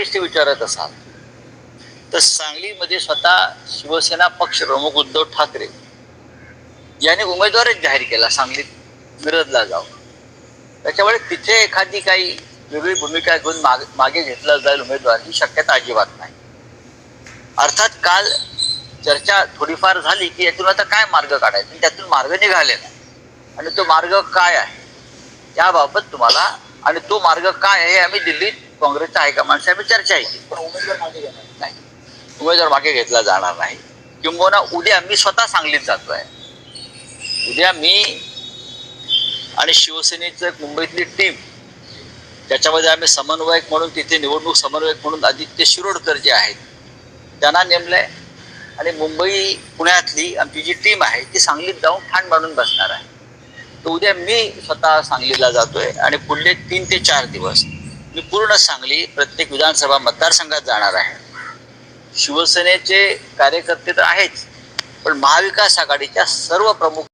तेच ते विचारत असाल. तर सांगलीमध्ये स्वतः शिवसेना पक्ष प्रमुख उद्धव ठाकरे यांनी उमेदवारच जाहीर केला सांगलीत मिरजला जाऊन. त्याच्यामुळे तिथे एखादी काही वेगळी भूमिका घेऊन माग मागे घेतला जाईल उमेदवार ही शक्यता अजिबात नाही. अर्थात काल चर्चा थोडीफार झाली की यातून आता काय मार्ग काढायचा? त्यातून मार्ग निघाले नाही. आणि तो मार्ग काय आहे? त्याबाबत तुम्हाला आणि तो मार्ग काय आहे आम्ही दिल्लीत काँग्रेसचा हायकमांडशी आम्ही चर्चा आहे. पण घेणार नाही उमेदवार मागे घेतला जाणार नाही. किंबहुना उद्या मी स्वतः सांगलीत जातोय. उद्या मी आणि शिवसेनेचं एक मुंबईतली टीम त्याच्यामध्ये आम्ही समन्वयक म्हणून तिथे निवडणूक समन्वयक म्हणून आदित्य शिरोडकर जे आहेत त्यांना नेमलंय. आणि मुंबई पुण्यातली आमची जी टीम आहे ती सांगलीत जाऊन ठाण मांडून बसणार आहे. तर उद्या मी स्वतः सांगलीला जातोय. आणि पुढले तीन ते चार दिवस मी पूर्ण सांगली प्रत्येक विधानसभा मतदारसंघात जाणार आहे. शिवसेनेचे कार्यकर्ते तर आहेच पण महाविकास आघाडीच्या सर्व प्रमुख